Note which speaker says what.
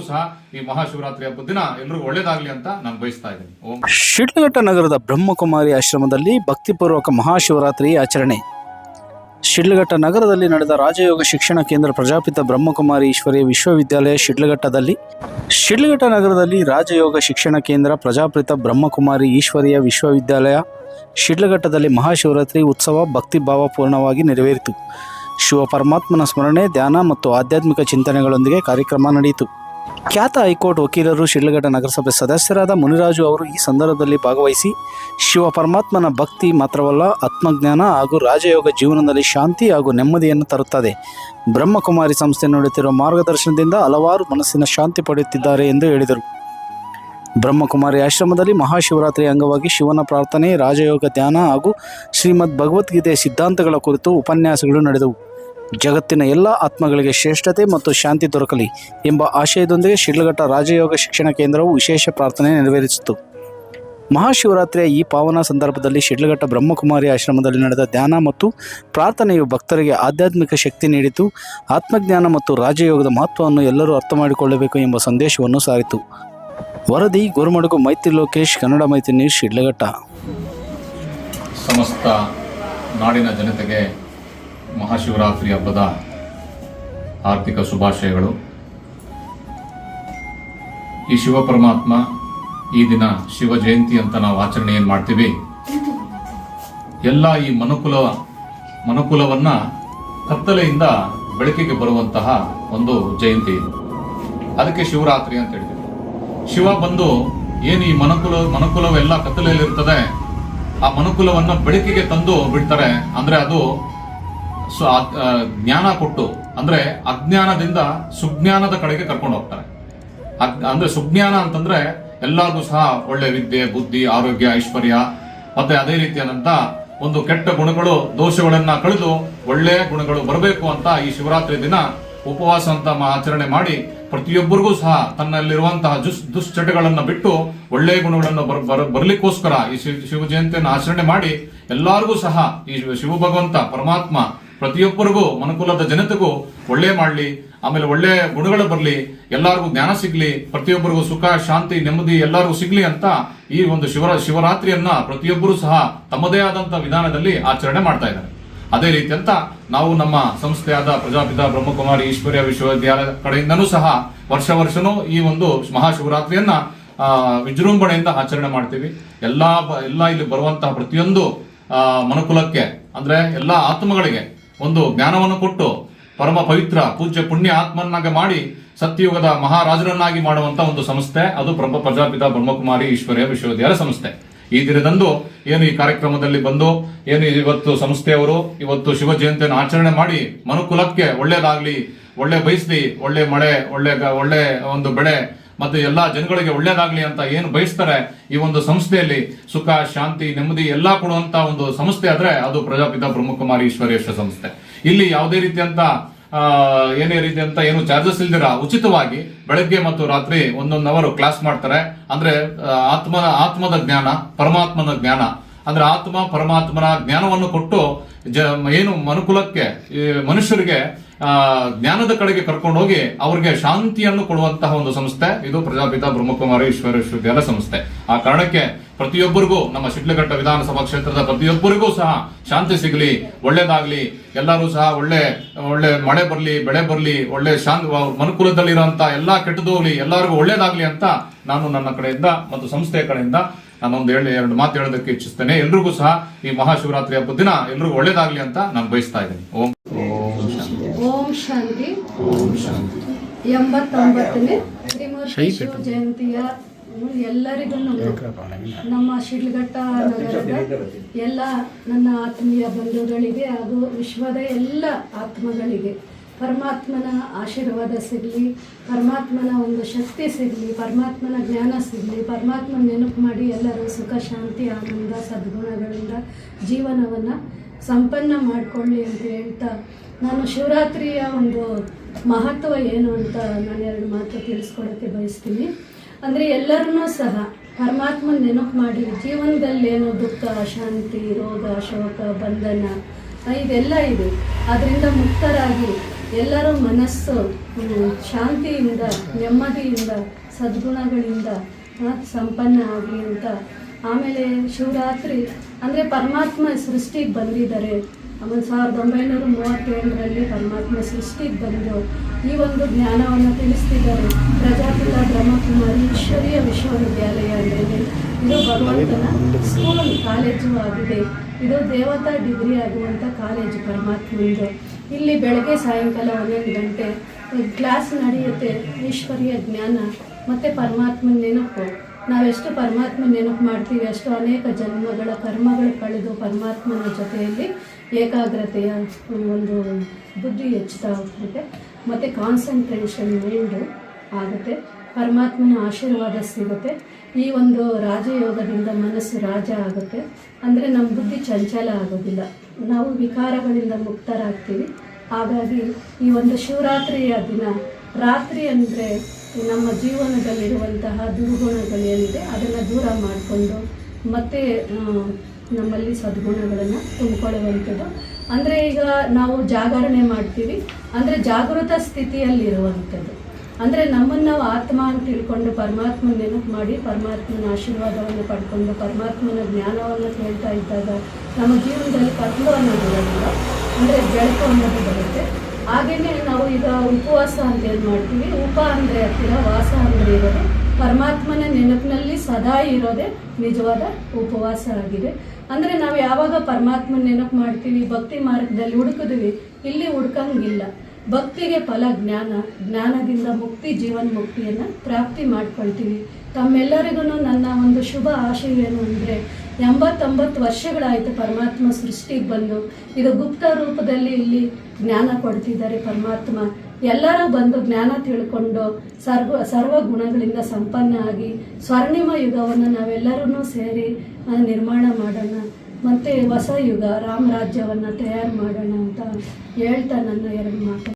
Speaker 1: ಸಹ ಈ ಮಹಾಶಿವರಾತ್ರಿ ಹಬ್ಬದ ದಿನ ಎಲ್ರಿಗೂ ಒಳ್ಳೇದಾಗ್ಲಿ ಅಂತ ನಾನು ಬಯಸ್ತಾ ಇದ್ದೀನಿ. ಓಂ.
Speaker 2: ಶಿಡ್ಲಘಟ್ಟ ನಗರದ ಬ್ರಹ್ಮಕುಮಾರಿ ಆಶ್ರಮದಲ್ಲಿ ಭಕ್ತಿಪೂರ್ವಕ ಮಹಾಶಿವರಾತ್ರಿ ಆಚರಣೆ. ಶಿಡ್ಲಘಟ್ಟ ನಗರದಲ್ಲಿ ನಡೆದ ರಾಜಯೋಗ ಶಿಕ್ಷಣ ಕೇಂದ್ರ ಪ್ರಜಾಪಿತ ಬ್ರಹ್ಮಕುಮಾರಿ ಈಶ್ವರಿ ವಿಶ್ವವಿದ್ಯಾಲಯ ಶಿಡ್ಲಘಟ್ಟದಲ್ಲಿ ಶಿಡ್ಲಘಟ್ಟ ನಗರದಲ್ಲಿ ರಾಜಯೋಗ ಶಿಕ್ಷಣ ಕೇಂದ್ರ ಪ್ರಜಾಪಿತ ಬ್ರಹ್ಮಕುಮಾರಿ ಈಶ್ವರಿಯ ವಿಶ್ವವಿದ್ಯಾಲಯ ಶಿಡ್ಲಘಟ್ಟದಲ್ಲಿ ಮಹಾಶಿವರಾತ್ರಿ ಉತ್ಸವ ಭಕ್ತಿಭಾವಪೂರ್ಣವಾಗಿ ನೆರವೇರಿತು. ಶಿವ ಪರಮಾತ್ಮನ ಸ್ಮರಣೆ, ಧ್ಯಾನ ಮತ್ತು ಆಧ್ಯಾತ್ಮಿಕ ಚಿಂತನೆಗಳೊಂದಿಗೆ ಕಾರ್ಯಕ್ರಮ ನಡೆಯಿತು. ಖ್ಯಾತ ಹೈಕೋರ್ಟ್ ವಕೀಲರು ಶಿಡ್ಲಘಟ್ಟ ನಗರಸಭೆ ಸದಸ್ಯರಾದ ಮುನಿರಾಜು ಅವರು ಈ ಸಂದರ್ಭದಲ್ಲಿ ಭಾಗವಹಿಸಿ, ಶಿವ ಪರಮಾತ್ಮನ ಭಕ್ತಿ ಮಾತ್ರವಲ್ಲ, ಆತ್ಮಜ್ಞಾನ ಹಾಗೂ ರಾಜಯೋಗ ಜೀವನದಲ್ಲಿ ಶಾಂತಿ ಹಾಗೂ ನೆಮ್ಮದಿಯನ್ನು ತರುತ್ತದೆ. ಬ್ರಹ್ಮಕುಮಾರಿ ಸಂಸ್ಥೆ ನೀಡುತ್ತಿರುವ ಮಾರ್ಗದರ್ಶನದಿಂದ ಹಲವಾರು ಮನಸ್ಸಿನ ಶಾಂತಿ ಪಡೆಯುತ್ತಿದ್ದಾರೆ ಎಂದು ಹೇಳಿದರು. ಬ್ರಹ್ಮಕುಮಾರಿ ಆಶ್ರಮದಲ್ಲಿ ಮಹಾಶಿವರಾತ್ರಿ ಅಂಗವಾಗಿ ಶಿವನ ಪ್ರಾರ್ಥನೆ, ರಾಜಯೋಗ ಧ್ಯಾನ ಹಾಗೂ ಶ್ರೀಮದ್ ಭಗವದ್ಗೀತೆಯ ಸಿದ್ಧಾಂತಗಳ ಕುರಿತು ಉಪನ್ಯಾಸಗಳು ನಡೆದವು. ಜಗತ್ತಿನ ಎಲ್ಲ ಆತ್ಮಗಳಿಗೆ ಶ್ರೇಷ್ಠತೆ ಮತ್ತು ಶಾಂತಿ ದೊರಕಲಿ ಎಂಬ ಆಶಯದೊಂದಿಗೆ ಶಿಡ್ಲಘಟ್ಟ ರಾಜಯೋಗ ಶಿಕ್ಷಣ ಕೇಂದ್ರವು ವಿಶೇಷ ಪ್ರಾರ್ಥನೆ ನೆರವೇರಿಸಿತು. ಮಹಾಶಿವರಾತ್ರಿಯ ಈ ಪಾವನ ಸಂದರ್ಭದಲ್ಲಿ ಶಿಡ್ಲಘಟ್ಟ ಬ್ರಹ್ಮಕುಮಾರಿ ಆಶ್ರಮದಲ್ಲಿ ನಡೆದ ಧ್ಯಾನ ಮತ್ತು ಪ್ರಾರ್ಥನೆಯು ಭಕ್ತರಿಗೆ ಆಧ್ಯಾತ್ಮಿಕ ಶಕ್ತಿ ನೀಡಿತು. ಆತ್ಮಜ್ಞಾನ ಮತ್ತು ರಾಜಯೋಗದ ಮಹತ್ವವನ್ನು ಎಲ್ಲರೂ ಅರ್ಥ ಮಾಡಿಕೊಳ್ಳಬೇಕು ಎಂಬ ಸಂದೇಶವನ್ನು ಸಾರಿತು. ವರದಿ, ಗುರುಮಡುಗು, ಮೈತ್ರಿ ಲೋಕೇಶ್, ಕನ್ನಡ ಮೈತ್ರಿ ನ್ಯೂಸ್, ಶಿಡ್ಲಘಟ್ಟ.
Speaker 1: ಸಮಸ್ತ ನಾಡಿನ ಜನತೆಗೆ ಮಹಾಶಿವರಾತ್ರಿ ಹಬ್ಬದ ಆರ್ಥಿಕ ಶುಭಾಶಯಗಳು. ಈ ಶಿವ ಪರಮಾತ್ಮ ಈ ದಿನ ಶಿವ ಜಯಂತಿ ಅಂತ ನಾವು ಆಚರಣೆ ಏನು ಮಾಡ್ತೀವಿ. ಎಲ್ಲ ಈ ಮನುಕುಲ, ಮನುಕುಲವನ್ನ ಕತ್ತಲೆಯಿಂದ ಬೆಳಕಿಗೆ ಬರುವಂತಹ ಒಂದು ಜಯಂತಿ. ಅದಕ್ಕೆ ಶಿವರಾತ್ರಿ ಅಂತ ಹೇಳ್ತೀವಿ. ಶಿವ ಬಂದು ಏನು ಈ ಮನುಕುಲ, ಮನುಕುಲವೆಲ್ಲ ಕತ್ತಲೆಯಲ್ಲಿರ್ತದೆ, ಆ ಮನುಕುಲವನ್ನ ಬೆಳಕಿಗೆ ತಂದು ಬಿಡ್ತಾರೆ. ಅಂದ್ರೆ ಅದು ಆ, ಜ್ಞಾನ ಕೊಟ್ಟು ಅಂದ್ರೆ ಅಜ್ಞಾನದಿಂದ ಸುಜ್ಞಾನದ ಕಡೆಗೆ ಕರ್ಕೊಂಡು ಹೋಗ್ತಾರೆ. ಅಂದ್ರೆ ಸುಜ್ಞಾನ ಅಂತಂದ್ರೆ ಎಲ್ಲರಿಗೂ ಸಹ ಒಳ್ಳೆ ವಿದ್ಯೆ ಬುದ್ಧಿ ಆರೋಗ್ಯ ಐಶ್ವರ್ಯ ಮತ್ತೆ ಅದೇ ರೀತಿಯಾದಂತ ಒಂದು ಕೆಟ್ಟ ಗುಣಗಳು ದೋಷಗಳನ್ನ ಕಳೆದು ಒಳ್ಳೆ ಗುಣಗಳು ಬರಬೇಕು ಅಂತ ಈ ಶಿವರಾತ್ರಿ ದಿನ ಉಪವಾಸ ಅಂತ ಆಚರಣೆ ಮಾಡಿ ಪ್ರತಿಯೊಬ್ಬರಿಗೂ ಸಹ ತನ್ನಲ್ಲಿರುವಂತಹ ದುಸ್ ದುಶ್ಚಟಗಳನ್ನು ಬಿಟ್ಟು ಒಳ್ಳೆ ಗುಣಗಳನ್ನು ಬರಲಿಕ್ಕೋಸ್ಕರ ಬರ್- ಬರ್ಲಿಕ್ಕೋಸ್ಕರ ಈ ಶಿವ ಜಯಂತಿಯನ್ನು ಆಚರಣೆ ಮಾಡಿ ಎಲ್ಲರಿಗೂ ಸಹ ಈ ಶಿವ ಭಗವಂತ ಪರಮಾತ್ಮ ಪ್ರತಿಯೊಬ್ಬರಿಗೂ ಮನುಕುಲದ ಜನತೆಗೂ ಒಳ್ಳೆ ಮಾಡಲಿ, ಆಮೇಲೆ ಒಳ್ಳೆ ಗುಣಗಳು ಬರಲಿ, ಎಲ್ಲರಿಗೂ ಜ್ಞಾನ ಸಿಗ್ಲಿ, ಪ್ರತಿಯೊಬ್ಬರಿಗೂ ಸುಖ, ಶಾಂತಿ, ನೆಮ್ಮದಿ ಎಲ್ಲರಿಗೂ ಸಿಗ್ಲಿ ಅಂತ ಈ ಒಂದು ಶಿವರ, ಶಿವರಾತ್ರಿಯನ್ನ ಪ್ರತಿಯೊಬ್ಬರು ಸಹ ತಮ್ಮದೇ ಆದಂತಹ ವಿಧಾನದಲ್ಲಿ ಆಚರಣೆ ಮಾಡ್ತಾ ಇದ್ದಾರೆ. ಅದೇ ರೀತಿ ಅಂತ ನಾವು ನಮ್ಮ ಸಂಸ್ಥೆಯಾದ ಪ್ರಜಾಪಿತ ಬ್ರಹ್ಮಕುಮಾರಿ ಈಶ್ವರ್ಯ ವಿಶ್ವವಿದ್ಯಾಲಯ ಕಡೆಯಿಂದನೂ ಸಹ ವರ್ಷ ವರ್ಷನೂ ಈ ಒಂದು ಮಹಾಶಿವರಾತ್ರಿಯನ್ನ ವಿಜೃಂಭಣೆಯಿಂದ ಆಚರಣೆ ಮಾಡ್ತೀವಿ. ಎಲ್ಲಾ ಎಲ್ಲ ಇಲ್ಲಿ ಬರುವಂತಹ ಪ್ರತಿಯೊಂದು ಮನುಕುಲಕ್ಕೆ, ಅಂದ್ರೆ ಎಲ್ಲಾ ಆತ್ಮಗಳಿಗೆ ಒಂದು ಜ್ಞಾನವನ್ನು ಕೊಟ್ಟು ಪರಮ ಪವಿತ್ರ ಪೂಜ್ಯ ಪುಣ್ಯ ಆತ್ಮನ್ನಾಗಿ ಮಾಡಿ ಸತ್ಯಯುಗದ ಮಹಾರಾಜರನ್ನಾಗಿ ಮಾಡುವಂತ ಒಂದು ಸಂಸ್ಥೆ. ಅದು ಬ್ರಹ್ಮ ಪ್ರಜಾಪಿತ ಬ್ರಹ್ಮಕುಮಾರಿ ಈಶ್ವರ್ಯ ವಿಶ್ವವಿದ್ಯಾಲಯ ಸಂಸ್ಥೆ. ಈ ದಿನದಂದು ಏನು ಈ ಕಾರ್ಯಕ್ರಮದಲ್ಲಿ ಬಂದು, ಏನು ಇವತ್ತು ಸಂಸ್ಥೆಯವರು, ಇವತ್ತು ಶಿವ ಜಯಂತಿಯನ್ನು ಆಚರಣೆ ಮಾಡಿ ಮನುಕುಲಕ್ಕೆ ಒಳ್ಳೇದಾಗ್ಲಿ, ಒಳ್ಳೆ ಬಯಸ್ಲಿ, ಒಳ್ಳೆ ಮಳೆ, ಒಳ್ಳೆ ಒಳ್ಳೆ ಒಂದು ಬೆಳೆ ಮತ್ತೆ ಎಲ್ಲ ಜನಗಳಿಗೆ ಒಳ್ಳೇದಾಗ್ಲಿ ಅಂತ ಏನು ಬಯಸ್ತಾರೆ ಈ ಒಂದು ಸಂಸ್ಥೆಯಲ್ಲಿ ಸುಖ, ಶಾಂತಿ, ನೆಮ್ಮದಿ ಎಲ್ಲ ಕೊಡುವಂತ ಒಂದು ಸಂಸ್ಥೆ ಆದ್ರೆ ಅದು ಪ್ರಜಾಪಿತ ಬ್ರಹ್ಮಕುಮಾರಿ ಈಶ್ವರೇಶ್ವರ ಸಂಸ್ಥೆ. ಇಲ್ಲಿ ಯಾವುದೇ ರೀತಿಯಂತ ಏನೇ ರೀತಿಯಂತ ಏನು ಚಾರ್ಜಸ್ ಇಲ್ದಿರ ಉಚಿತವಾಗಿ ಬೆಳಗ್ಗೆ ಮತ್ತು ರಾತ್ರಿ ಒಂದೊಂದು ಅವರು ಕ್ಲಾಸ್ ಮಾಡ್ತಾರೆ. ಅಂದ್ರೆ ಆತ್ಮ ಆತ್ಮದ ಜ್ಞಾನ, ಪರಮಾತ್ಮನ ಜ್ಞಾನ. ಅಂದ್ರೆ ಆತ್ಮ, ಪರಮಾತ್ಮನ ಜ್ಞಾನವನ್ನು ಕೊಟ್ಟು ಜ, ಏನು ಮನುಕುಲಕ್ಕೆ ಮನುಷ್ಯರಿಗೆ ಜ್ಞಾನದ ಕಡೆಗೆ ಕರ್ಕೊಂಡು ಹೋಗಿ ಅವರಿಗೆ ಶಾಂತಿಯನ್ನು ಕೊಡುವಂತಹ ಒಂದು ಸಂಸ್ಥೆ. ಇದು ಪ್ರಜಾಪಿತ ಬ್ರಹ್ಮಕುಮಾರಿ ಈಶ್ವರ ವಿಶ್ವವಿದ್ಯಾಲಯ ಸಂಸ್ಥೆ. ಆ ಕಾರಣಕ್ಕೆ ಪ್ರತಿಯೊಬ್ಬರಿಗೂ, ನಮ್ಮ ಶಿಡ್ಲಘಟ್ಟ ವಿಧಾನಸಭಾ ಕ್ಷೇತ್ರದ ಪ್ರತಿಯೊಬ್ಬರಿಗೂ ಸಹ ಶಾಂತಿ ಸಿಗಲಿ, ಒಳ್ಳೇದಾಗ್ಲಿ, ಎಲ್ಲರೂ ಸಹ ಒಳ್ಳೆ ಒಳ್ಳೆ ಮಳೆ ಬರಲಿ, ಬೆಳೆ ಬರಲಿ, ಒಳ್ಳೆ ಶಾಂತಿ ಮನುಕುಲದಲ್ಲಿರುವಂತಹ ಎಲ್ಲಾ ಕೆಟ್ಟದ್ದು ಹೋಗ್ಲಿ, ಎಲ್ಲರಿಗೂ ಒಳ್ಳೇದಾಗ್ಲಿ ಅಂತ ನಾನು ನನ್ನ ಕಡೆಯಿಂದ ಮತ್ತು ಸಂಸ್ಥೆಯ ಕಡೆಯಿಂದ ನಾನೊಂದು ಹೇಳಿ, ಎರಡು ಮಾತು ಹೇಳೋದಕ್ಕೆ ಇಚ್ಛಿಸ್ತೇನೆ. ಎಲ್ರಿಗೂ ಸಹ ಈ ಮಹಾಶಿವರಾತ್ರಿ ಹಬ್ಬದ ದಿನ ಎಲ್ರಿಗೂ ಒಳ್ಳೇದಾಗ್ಲಿ ಅಂತ ನಾನು ಬಯಸ್ತಾ ಇದ್ದೀನಿ. ಓಂ. ಶಾಂತಿ.
Speaker 3: ಎಂಬತ್ತೊಂಬತ್ತನೇ ಶ್ರೀಮೂರ್ತಿ ಶಿವ ಜಯಂತಿಯ ಎಲ್ಲರಿಗೂ ನಮ್ಮ ಶಿಡ್ಲಘಟ್ಟ ನಗರದ ಎಲ್ಲ ನನ್ನ ಆತ್ಮೀಯ ಬಂಧುಗಳಿಗೆ ಹಾಗೂ ವಿಶ್ವದ ಎಲ್ಲ ಆತ್ಮಗಳಿಗೆ ಪರಮಾತ್ಮನ ಆಶೀರ್ವಾದ ಸಿಗಲಿ ಪರಮಾತ್ಮನ ಒಂದು ಶಕ್ತಿ ಸಿಗಲಿ ಪರಮಾತ್ಮನ ಜ್ಞಾನ ಸಿಗಲಿ ಪರಮಾತ್ಮನ ನೆನಪು ಮಾಡಿ ಎಲ್ಲರೂ ಸುಖ ಶಾಂತಿ ಆನಂದ ಸದ್ಗುಣಗಳಿಂದ ಜೀವನವನ್ನು ಸಂಪನ್ನ ಮಾಡಿಕೊಳ್ಳಿ ಅಂತ ಹೇಳ್ತಾ ನಾನು ಶಿವರಾತ್ರಿಯ ಒಂದು ಮಹತ್ವ ಏನು ಅಂತ ನಾನು ಎರಡು ಮಾತು ತಿಳಿಸ್ಕೊಡೋಕ್ಕೆ ಬಯಸ್ತೀನಿ. ಅಂದರೆ ಎಲ್ಲರನ್ನೂ ಸಹ ಪರಮಾತ್ಮನ ನೆನಪು ಮಾಡಿ ಜೀವನದಲ್ಲಿ ಏನೋ ದುಃಖ, ಶಾಂತಿ, ರೋಗ, ಶೋಕ, ಬಂಧನ ಇದೆಲ್ಲ ಇದೆ. ಅದರಿಂದ ಮುಕ್ತರಾಗಿ ಎಲ್ಲರ ಮನಸ್ಸು ಶಾಂತಿಯಿಂದ, ನೆಮ್ಮದಿಯಿಂದ, ಸದ್ಗುಣಗಳಿಂದ ಸಂಪನ್ನ ಆಗಲಿ ಅಂತ. ಆಮೇಲೆ ಶಿವರಾತ್ರಿ ಅಂದರೆ ಪರಮಾತ್ಮ ಸೃಷ್ಟಿಗೆ ಬಂದಿದ್ದಾರೆ. ಒಂದು ಸಾವಿರದ ಒಂಬೈನೂರ ಮೂವತ್ತೇಳರಲ್ಲಿ ಪರಮಾತ್ಮ ಸೃಷ್ಟಿಗೆ ಬಂದು ಈ ಒಂದು ಜ್ಞಾನವನ್ನು ತಿಳಿಸ್ತಿದ್ದಾರೆ. ಪ್ರಜಾಪಿತ ಬ್ರಹ್ಮಕುಮಾರಿ ಈಶ್ವರೀಯ ವಿಶ್ವವಿದ್ಯಾಲಯ ಅಂದರೆ ಇದು. ಭಗವಂತನ ಸ್ಕೂಲ್ ಕಾಲೇಜು ಆಗಿದೆ. ಇದು ದೇವತಾ ಡಿಗ್ರಿ ಆಗುವಂಥ ಕಾಲೇಜು ಪರಮಾತ್ಮಂದು. ಇಲ್ಲಿ ಬೆಳಗ್ಗೆ ಸಾಯಂಕಾಲ ಒಂದೊಂದು ಗಂಟೆ ಕ್ಲಾಸ್ ನಡೆಯುತ್ತೆ. ಈಶ್ವರಿಯ ಜ್ಞಾನ ಮತ್ತು ಪರಮಾತ್ಮನ ನೆನಪು. ನಾವೆಷ್ಟು ಪರಮಾತ್ಮ ನೆನಪು ಮಾಡ್ತೀವಿ ಅಷ್ಟು ಅನೇಕ ಜನ್ಮಗಳ ಕರ್ಮಗಳು ಕಳೆದು ಪರಮಾತ್ಮನ ಜೊತೆಯಲ್ಲಿ ಏಕಾಗ್ರತೆಯ ಒಂದು ಬುದ್ಧಿ ಹೆಚ್ಚುತ್ತಾ ಹೋಗ್ತದೆ ಮತ್ತು ಕಾನ್ಸಂಟ್ರೇಷನ್ ಮೈಂಡು ಆಗುತ್ತೆ. ಪರಮಾತ್ಮನ ಆಶೀರ್ವಾದ ಸಿಗುತ್ತೆ. ಈ ಒಂದು ರಾಜಯೋಗದಿಂದ ಮನಸ್ಸು ರಾಜ ಆಗುತ್ತೆ. ಅಂದರೆ ನಮ್ಮ ಬುದ್ಧಿ ಚಂಚಲ ಆಗೋದಿಲ್ಲ. ನಾವು ವಿಕಾರಗಳಿಂದ ಮುಕ್ತರಾಗ್ತೀವಿ. ಹಾಗಾಗಿ ಈ ಒಂದು ಶಿವರಾತ್ರಿಯ ದಿನ ರಾತ್ರಿ ಅಂದರೆ ನಮ್ಮ ಜೀವನದಲ್ಲಿರುವಂತಹ ದುರ್ಗುಣಗಳೇನಿದೆ ಅದನ್ನು ದೂರ ಮಾಡಿಕೊಂಡು ಮತ್ತೆ ನಮ್ಮಲ್ಲಿ ಸದ್ಗುಣಗಳನ್ನು ತುಂಬಿಕೊಳ್ಳುವಂಥದ್ದು. ಅಂದರೆ ಈಗ ನಾವು ಜಾಗರಣೆ ಮಾಡ್ತೀವಿ. ಅಂದರೆ ಜಾಗೃತ ಸ್ಥಿತಿಯಲ್ಲಿರುವಂಥದ್ದು. ಅಂದರೆ ನಮ್ಮನ್ನು ನಾವು ಆತ್ಮ ಅಂತ ತಿಳ್ಕೊಂಡು ಪರಮಾತ್ಮನ ನೆನಪು ಮಾಡಿ, ಪರಮಾತ್ಮನ ಆಶೀರ್ವಾದವನ್ನು ಪಡ್ಕೊಂಡು, ಪರಮಾತ್ಮನ ಜ್ಞಾನವನ್ನು ಕೇಳ್ತಾ ಇದ್ದಾಗ ನಮ್ಮ ಜೀವನದಲ್ಲಿ ಪದ್ಮವನ್ನು ಬರೋದಿಲ್ಲ ಅಂದರೆ ಬೆಳಕು ಅನ್ನೋದು ಬರುತ್ತೆ. ಹಾಗೆಯೇ ನಾವು ಈಗ ಉಪವಾಸ ಅಂತ ಹೇಳಿ ಮಾಡ್ತೀವಿ. ಉಪ ಅಂದರೆ ಹತ್ತಿರ, ವಾಸ ಅಂದರೆ ಇರೋದು. ಪರಮಾತ್ಮನ ನೆನಪಿನಲ್ಲಿ ಸದಾ ಇರೋದೇ ನಿಜವಾದ ಉಪವಾಸ ಆಗಿದೆ. ಅಂದರೆ ನಾವು ಯಾವಾಗ ಪರಮಾತ್ಮನ ನೆನಪು ಮಾಡ್ತೀವಿ, ಭಕ್ತಿ ಮಾರ್ಗದಲ್ಲಿ ಹುಡುಕಿದ್ವಿ, ಇಲ್ಲಿ ಹುಡ್ಕಂಗಿಲ್ಲ. ಭಕ್ತಿಗೆ ಫಲ ಜ್ಞಾನ, ಜ್ಞಾನದಿಂದ ಮುಕ್ತಿ, ಜೀವನ್ ಮುಕ್ತಿಯನ್ನು ಪ್ರಾಪ್ತಿ ಮಾಡ್ಕೊಳ್ತೀವಿ. ತಮ್ಮೆಲ್ಲರಿಗೂ ನನ್ನ ಒಂದು ಶುಭ ಆಶಯ ಏನು ಅಂದರೆ ಎಂಬತ್ತೊಂಬತ್ತು ವರ್ಷಗಳಾಯಿತು ಪರಮಾತ್ಮ ಸೃಷ್ಟಿಗೆ ಬಂದು. ಇದು ಗುಪ್ತ ರೂಪದಲ್ಲಿ ಇಲ್ಲಿ ಜ್ಞಾನ ಕೊಡ್ತಿದ್ದಾರೆ ಪರಮಾತ್ಮ. ಎಲ್ಲರೂ ಬಂದು ಜ್ಞಾನ ತಿಳ್ಕೊಂಡು ಸರ್ವ ಸರ್ವ ಗುಣಗಳಿಂದ ಸಂಪನ್ನ ಆಗಿ ಸ್ವರ್ಣಿಮ ಯುಗವನ್ನು ನಾವೆಲ್ಲರೂ ಸೇರಿ ನಿರ್ಮಾಣ ಮಾಡೋಣ. ಮತ್ತು ಹೊಸ ಯುಗ, ರಾಮರಾಜ್ಯವನ್ನು ತಯಾರು ಮಾಡೋಣ ಅಂತ ಹೇಳ್ತಾ ನನ್ನ ಎರಡು ಮಾತು.